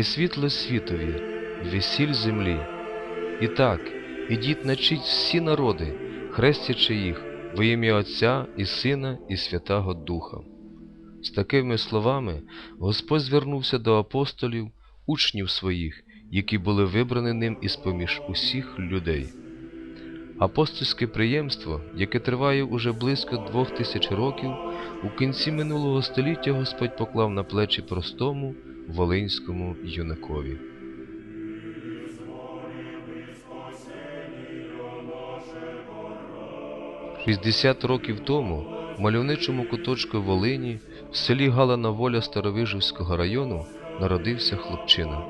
Ви світло світові, ви сіль землі. І так, ідіть начіть всі народи, хрестячи їх во ім'я Отця і Сина і Святого Духа. З такими словами Господь звернувся до апостолів, учнів своїх, які були вибрані ним із поміж усіх людей. Апостольське приємство, яке триває уже близько двох тисяч років, у кінці минулого століття Господь поклав на плечі простому волинському юнакові. Шістдесят років тому в мальовничому куточку Волині в селі Галана Воля Старовижівського району народився хлопчина.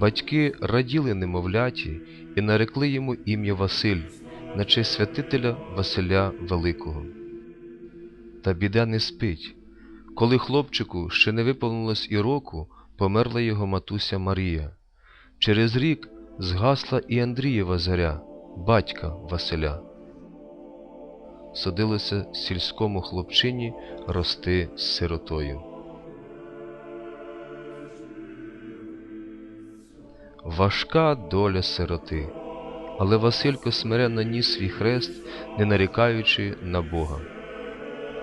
Батьки раділи немовляті і нарекли йому ім'я Василь на честь святителя Василя Великого. Та біда не спить. Коли хлопчику ще не виповнилось і року, померла його матуся Марія. Через рік згасла і Андрієва заря, батька Василя. Судилося сільському хлопчині рости з сиротою. Важка доля сироти, але Василько смиренно ніс свій хрест, не нарікаючи на Бога.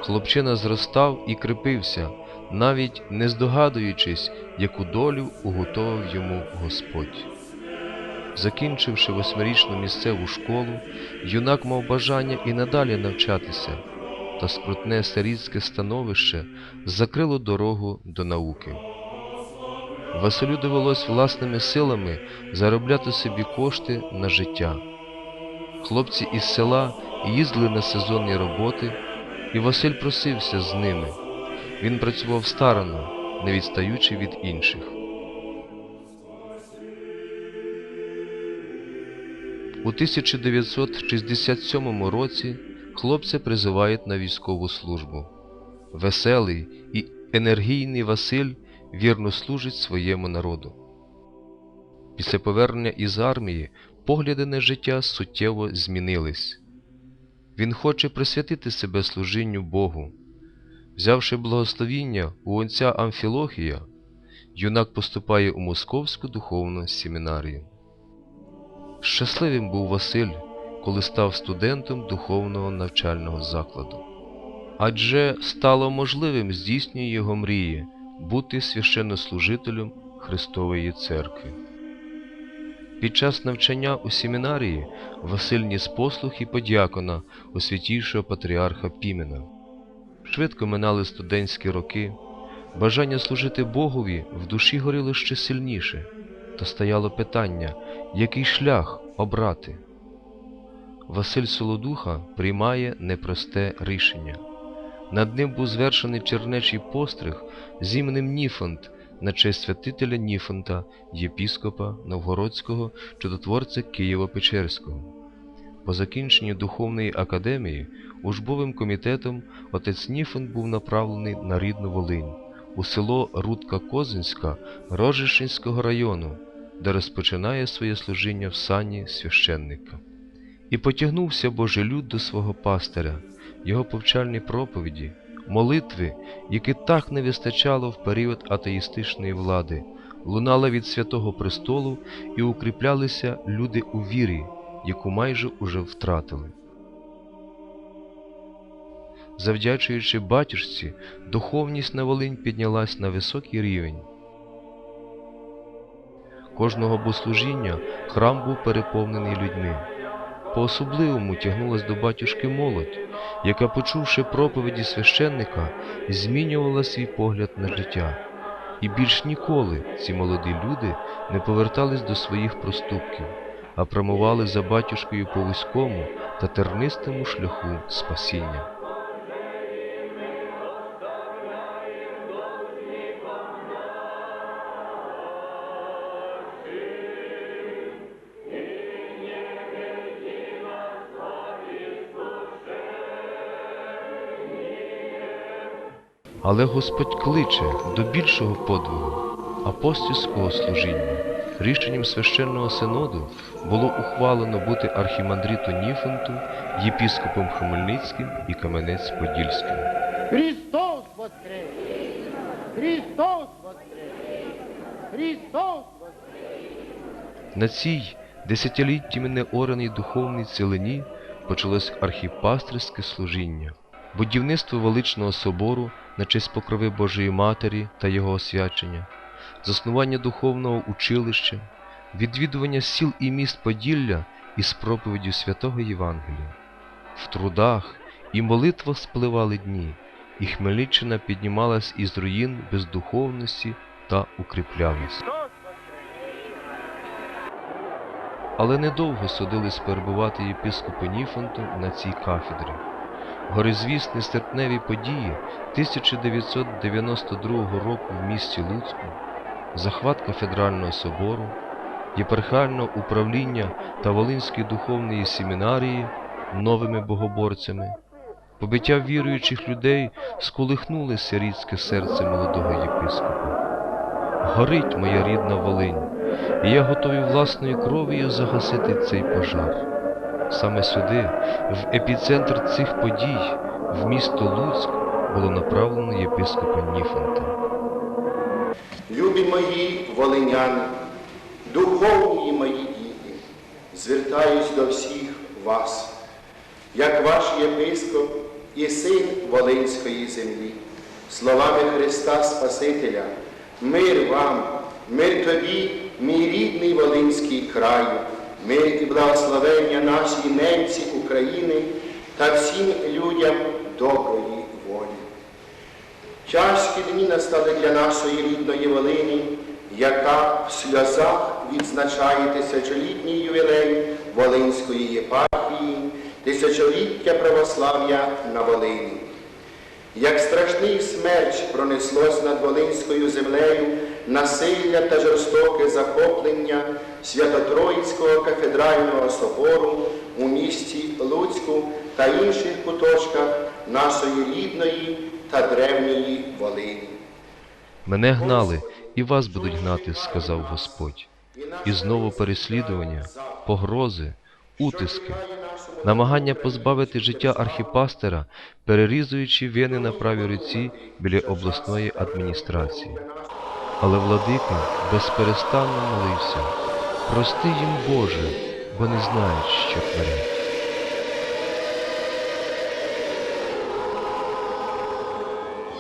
Хлопчина зростав і крепився, навіть не здогадуючись, яку долю уготовив йому Господь. Закінчивши восьмирічну місцеву школу, юнак мав бажання і надалі навчатися, та скрутне старіцьке становище закрило дорогу до науки. Василю довелось власними силами заробляти собі кошти на життя. Хлопці із села їздили на сезонні роботи, і Василь просився з ними. Він працював старано, не відстаючи від інших. У 1967 році хлопця призивають на військову службу. Веселий і енергійний Василь вірно служить своєму народу. Після повернення із армії погляди на життя суттєво змінились. Він хоче присвятити себе служінню Богу. Взявши благословіння у отця Амфілохія, юнак поступає у Московську духовну семінарію. Щасливим був Василь, коли став студентом духовного навчального закладу. Адже стало можливим здійснює його мрії бути священнослужителем Христової Церкви. Під час навчання у семінарії Василь ніс послух і подякона у святійшого патріарха Пімена. Швидко минали студентські роки, бажання служити Богові в душі горіло ще сильніше, та стояло питання, який шлях обрати. Василь Солодуха приймає непросте рішення. Над ним був звершений чернечий постриг з іменем Ніфонт на честь святителя Ніфонта, єпіскопа Новгородського чудотворця Києво-Печерського. По закінченню духовної академії учбовим комітетом отець Ніфонт був направлений на рідну Волинь, у село Рудка Козинська Рожищенського району, де розпочинає своє служіння в сані священника. І потягнувся Божий люд до свого пастиря, його повчальні проповіді, молитви, які так не вистачало в період атеїстичної влади, лунали від святого престолу і укріплялися люди у вірі, яку майже уже втратили. Завдячуючи батюшці, духовність на Волинь піднялась на високий рівень. Кожного богослужіння храм був переповнений людьми. По-особливому тягнулась до батюшки молодь, яка, почувши проповіді священника, змінювала свій погляд на життя. І більш ніколи ці молоді люди не повертались до своїх проступків, а прямували за батюшкою по вузькому та тернистому шляху спасіння. Але Господь кличе до більшого подвигу апостольського служіння. Рішенням священного синоду було ухвалено бути архімандриту Ніфонту, єпіскопом Хмельницьким і Кам'янець-Подільським. Христос воскрес! Христос воскрес! Христос На цій десятиліттями неораній духовній цілині почалось архіпастерське служіння, будівництво величного собору на честь покрови Божої Матері та його освячення, заснування духовного училища, відвідування сіл і міст Поділля із проповіддю святого Євангелія. В трудах і молитвах спливали дні, і Хмельниччина піднімалась із руїн бездуховності та укріплялась. Але недовго судились перебувати єпископу Ніфонту на цій кафедрі. Горизвісні серпневі події 1992 року в місті Луцьку, захват кафедрального собору, єпархіального управління та Волинської духовної семінарії новими богоборцями, побиття віруючих людей сколихнули сирітське серце молодого єпископа. Горить моя рідна Волинь, і я готовий власною кров'ю загасити цей пожар. Саме сюди, в епіцентр цих подій, в місто Луцьк, було направлено єпископа Ніфонта. Любі мої волиняни, духовні мої діти, звертаюсь до всіх вас, як ваш єпископ і син Волинської землі, словами Христа Спасителя, мир вам, мир тобі, мій рідний Волинський край, мир і благословення нашій ненці України та всім людям доброї волі. Тяжкі дні настали для нашої рідної Волині, яка в сльозах відзначає тисячолітній ювілей Волинської єпархії, тисячоліття православ'я на Волині. Як страшний смерч пронеслось над Волинською землею насилля та жорстоке захоплення Свято-Троїцького кафедрального собору у місті Луцьку та інших куточках нашої рідної та древньої Волині. Мене гнали, і вас будуть гнати, сказав Господь. І знову переслідування, погрози, утиски, намагання позбавити життя архіпастера, перерізуючи вени на правій руці біля обласної адміністрації. Але владика безперестанно молився. Прости їм, Боже, бо не знають, що творять.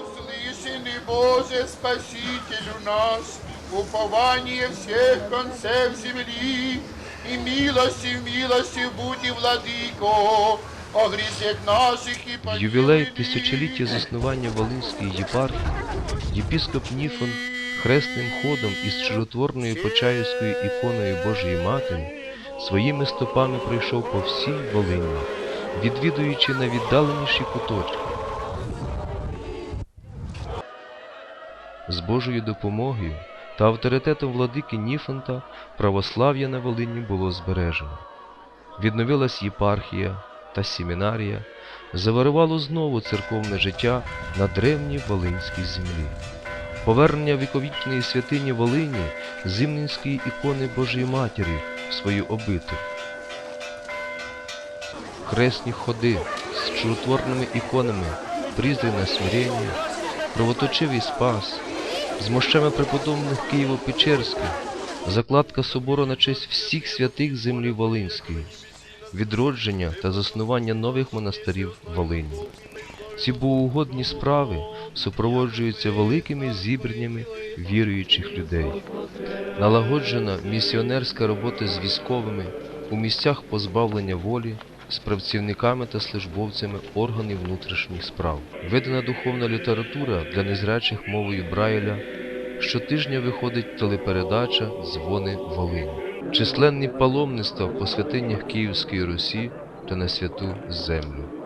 Услышанный Боже, Спасителю наш, упование всех концев земли, и милости в милости будь владыко, о грехах наших и В ювілей помилуй тисячоліття нас. заснування Волинської єпархії єпіскоп Ніфон хресним ходом із чудотворною Почаївською іконою Божої Матері своїми стопами пройшов по всій Волині, відвідуючи найвіддаленіші куточки. З Божою допомогою та авторитетом владики Ніфонта православ'я на Волині було збережено. Відновилась єпархія та семінарія, завирувало знову церковне життя на древній Волинській землі. Повернення віковічної святині Волині зимненської ікони Божої Матері в свою обитель. Хресні ходи з чудотворними іконами Прізріне смирення, Кровоточивий спас, з мощами преподобних Києво-Печерських, закладка собору на честь всіх святих землі Волинської, відродження та заснування нових монастирів Волині. Ці богоугодні справи супроводжуються великими зібраннями віруючих людей. Налагоджена місіонерська робота з військовими у місцях позбавлення волі з працівниками та службовцями органів внутрішніх справ. Видана духовна література для незрячих мовою Брайля. Щотижня виходить телепередача Дзвони Волині. Численні паломництва по святинях Київської Русі та на святу землю.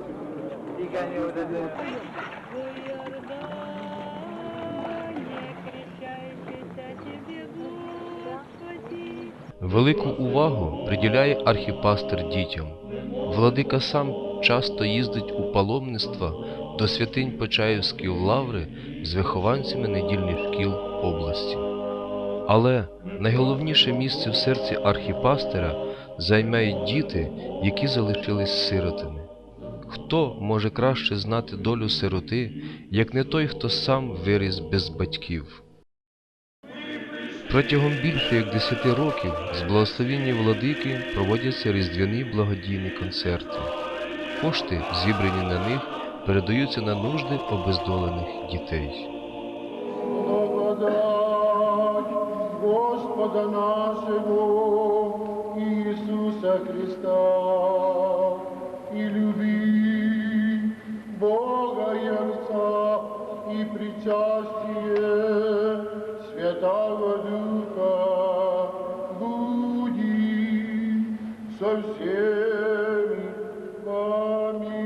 Велику увагу приділяє архіпастер дітям. Владика сам часто їздить у паломництва до святинь Почаївської лаври з вихованцями недільних шкіл області. Але найголовніше місце в серці архіпастера займають діти, які залишились сиротами. Хто може краще знати долю сироти, як не той, хто сам виріс без батьків? Протягом більше як 10 років з благословіння владики проводяться різдвяні благодійні концерти. Кошти, зібрані на них, передаються на нужди обездолених дітей. Господа нашего Иисуса Христа и любви Бога Отца и причастие Святого Духа буди со всеми вами.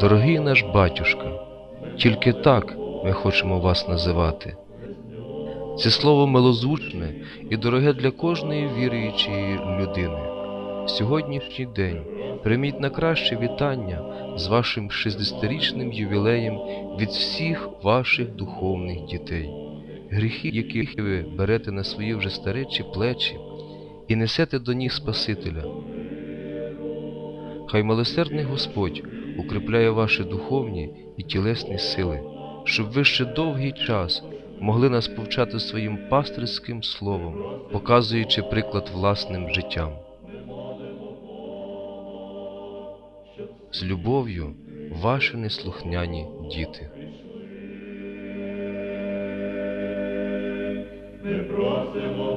Дорогий наш батюшка, тільки так ми хочемо вас називати. Це слово милозвучне і дороге для кожної віруючої людини. Сьогоднішній день прийміть на краще вітання з вашим 60-річним ювілеєм від всіх ваших духовних дітей, гріхи, яких ви берете на свої вже старечі плечі і несете до них Спасителя. Хай милосердний Господь укріпляє ваші духовні і тілесні сили, щоб ви ще довгий час могли нас повчати своїм пастирським словом, показуючи приклад власним життям. з любов'ю ваші неслухняні діти. Ми просимо.